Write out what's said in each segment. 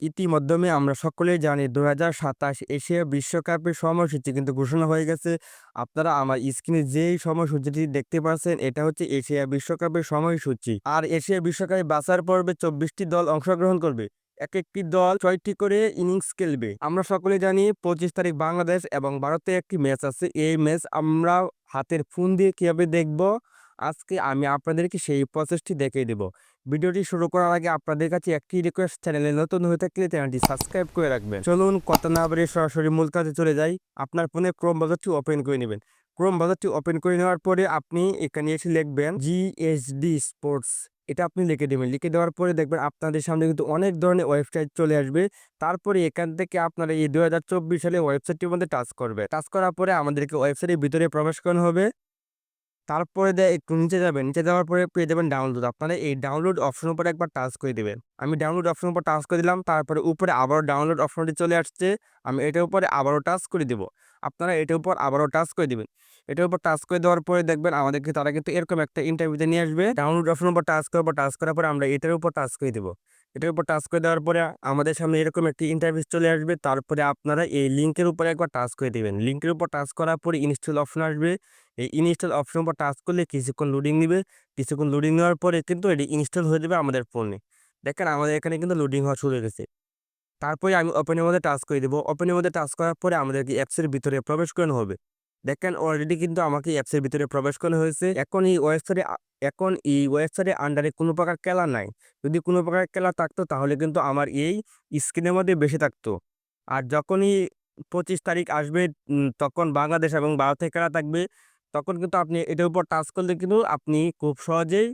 ইতিমধ্যে আমরা সকলেই জানি দু হাজার সাতাশ এশিয়া বিশ্বকাপের সময়সূচি কিন্তু ঘোষণা হয়ে গেছে। আপনারা আমার স্ক্রিনে যেই সময়সূচিটি দেখতে পাচ্ছেন, এটা হচ্ছে এশিয়া বিশ্বকাপের সময়সূচি। আর এশিয়া বিশ্বকাপে বাছার পর্বে চব্বিশটি দল অংশগ্রহণ করবে। এক একটি দল ছয়টি করে ইনিংস খেলবে। আমরা সকলে জানি পঁচিশ তারিখ বাংলাদেশ এবং ভারতে একটি ম্যাচ আছে। এই ম্যাচ আমরা হাতের ফোন দিয়ে কীভাবে দেখব? আজকে আমি আপনাদেরকে সেই প্রসেসটি দেখিয়ে দেব। ভিডিওটি শুরু করার আগে আপনাদের কাছে একটি রিকোয়েস্ট চ্যানেলে নতুন হয়ে থাকলে চ্যানেলটি সাবস্ক্রাইব করে রাখবেন। চলুন কথা না বেরিয়ে সরাসরি মূল কাজে চলে যাই। আপনার ফোনে ক্রোম বাজারটি ওপেন করে নেবেন। ক্রোম বাজারটি ওপেন করে নেওয়ার পরে আপনি এখানে এসে লিখবেন জিএসডি স্পোর্টস এটা আপনি লিখে দেবেন। লিখে দেওয়ার পরে দেখবেন আপনাদের সামনে কিন্তু অনেক ধরনের ওয়েবসাইট চলে আসবে। তারপরে এখান থেকে আপনারা এই দু হাজার চব্বিশ সালে ওয়েবসাইটটির মধ্যে টাচ করবে টাচ করার পরে আমাদেরকে ওয়েবসাইটের ভিতরে প্রবেশ করানো হবে। তারপরে একটু নিচে যাবেন, নিচে যাওয়ার পরে পেয়ে যাবেন ডাউনলোড আপনারা এই ডাউনলোড অপশনের উপরে একবার টাচ করে দেবেন। আমি ডাউনলোড অপশনের উপর টাচ করে দিলাম, তারপরে উপরে আবারও ডাউনলোড অপশনটি চলে আসছে। আমি এটার উপরে আবারও টাচ করে দেবো। আপনারা এটার উপর আবারও টাচ করে দেবেন। এটার উপর টাচ করে দেওয়ার পরে দেখবেন আমাদেরকে তারা কিন্তু এরকম একটা ইন্টারভিউতে নিয়ে আসবে। ডাউনলোড অপশনের উপর টাচ করব টাচ করার পরে আমরা এটার উপর টাচ করে দেবো। এটার উপর টাচ করে দেওয়ার পরে আমাদের সামনে এরকম একটি ইন্টারভিউ চলে আসবে। তারপরে আপনারা এই লিঙ্কের উপরে একবার টাচ করে দেবেন। লিঙ্কের উপর টাচ করার পরে ইনস্টল অপশন আসবে। এই ইনস্টল অপশন উপর টাচ করলে কিছুক্ষণ লোডিং নেবে, কিছুক্ষণ লোডিং নেওয়ার পরে কিন্তু এটি ইনস্টল হয়ে যাবে আমাদের ফোনে দেখেন আমাদের এখানে কিন্তু লোডিং হওয়া শুরু হয়ে গেছে। তারপরে আমি ওপেনের মধ্যে টাচ করে দেবো। ওপেনের মধ্যে টাচ করার পরে আমাদেরকে অ্যাপসের ভিতরে প্রবেশ করানো হবে। দেখেন অলরেডি কিন্তু আমাকে অ্যাপসের ভিতরে প্রবেশ করানো হয়েছে। এখন এই ওয়েবসাইটে এখন এই ওয়েবসাইটের আন্ডারে কোনো প্রকার খেলা নাই। যদি কোনো প্রকার খেলা থাকতো তাহলে কিন্তু আমার এই স্ক্রিনের মধ্যে বেশি থাকতো। আর যখনই পঁচিশ তারিখ আসবে তখন বাংলাদেশ এবং ভারতের খেলা থাকবে। তখন কিন্তু আপনি এটার উপর টাচ করলে কিন্তু আপনি খুব সহজেই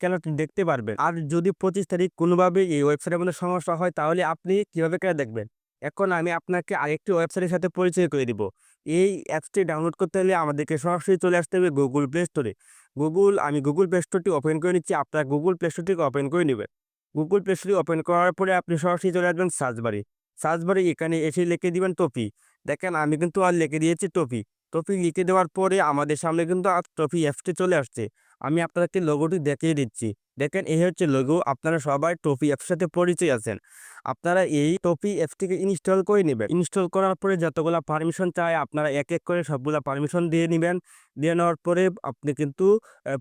খেলাটি দেখতে পারবেন। আর যদি পঁচিশ তারিখ কোনোভাবে এই ওয়েবসাইটের মধ্যে সমস্যা হয়, তাহলে আপনি কীভাবে খেলা দেখবেন? এখন আমি আপনাকে আরেকটি ওয়েবসাইটের সাথে পরিচয় করে দিব। এই অ্যাপসটি ডাউনলোড করতে হলে আমাদেরকে সরাসরি চলে আসতে হবে গুগল প্লে স্টোরে গুগল আমি গুগল প্লে স্টোরটি ওপেন করে নিচ্ছি, আপনারা গুগল প্লে স্টোরটিকে ওপেন করে নেবেন। গুগল প্লে স্টোরটি ওপেন করার পরে আপনি সরাসরি চলে আসবেন সার্চ বারে সার্চ বারে এখানে এসে লিখে দিবেন টপি দেখেন, আমি কিন্তু আর লিখে দিয়েছি টপি টপি লিখে দেওয়ার পরে আমাদের সামনে কিন্তু আর টপি অ্যাপসটি চলে আসছে। আমি আপনাদেরকে লোগোটি দেখিয়ে দিচ্ছি। দেখেন, এই হচ্ছে লোগো। আপনারা সবাই টপি অ্যাপসের সাথে পরিচয় আছেন। আপনারা এই টপি অ্যাপসটিকে ইনস্টল করে নেবেন। ইনস্টল করার পরে যতগুলো পারমিশন চায় আপনারা এক এক করে সবগুলো পারমিশন দিয়ে নেবেন। দিয়ে নেওয়ার পরে আপনি কিন্তু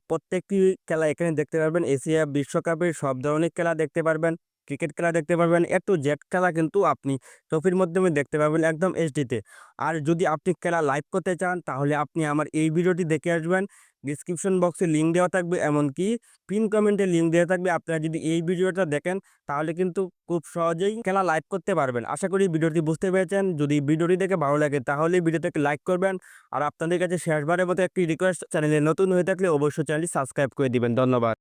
প্রত্যেকটি খেলা এখানে দেখতে পারবেন। এশিয়া বিশ্বকাপের সব ধরনের খেলা দেখতে পারবেন। ক্রিকেট খেলা দেখতে পারবেন একটু জেট খেলা কিন্তু আপনি ট্রফির মাধ্যমে দেখতে পাবেন একদম এইচডিতে। আর যদি আপনি খেলা লাইভ করতে চান, তাহলে আপনি আমার এই ভিডিওটি দেখে আসবেন। ডিসক্রিপশন বক্সে লিঙ্ক দেওয়া থাকবে, এমনকি পিন কমেন্টে লিঙ্ক দেওয়া থাকবে। আপনারা যদি এই ভিডিওটা দেখেন, তাহলে কিন্তু খুব সহজেই খেলা লাইভ করতে পারবেন। আশা করি ভিডিওটি বুঝতে পেরেছেন। যদি ভিডিওটি দেখে ভালো লাগে, তাহলে ভিডিওটাকে লাইক করবেন। আর আপনাদের কাছে শেষবারের মতো একটি রিকোয়েস্ট, চ্যানেলে নতুন হয়ে থাকলে অবশ্যই চ্যানেলটি সাবস্ক্রাইব করে দিবেন। ধন্যবাদ।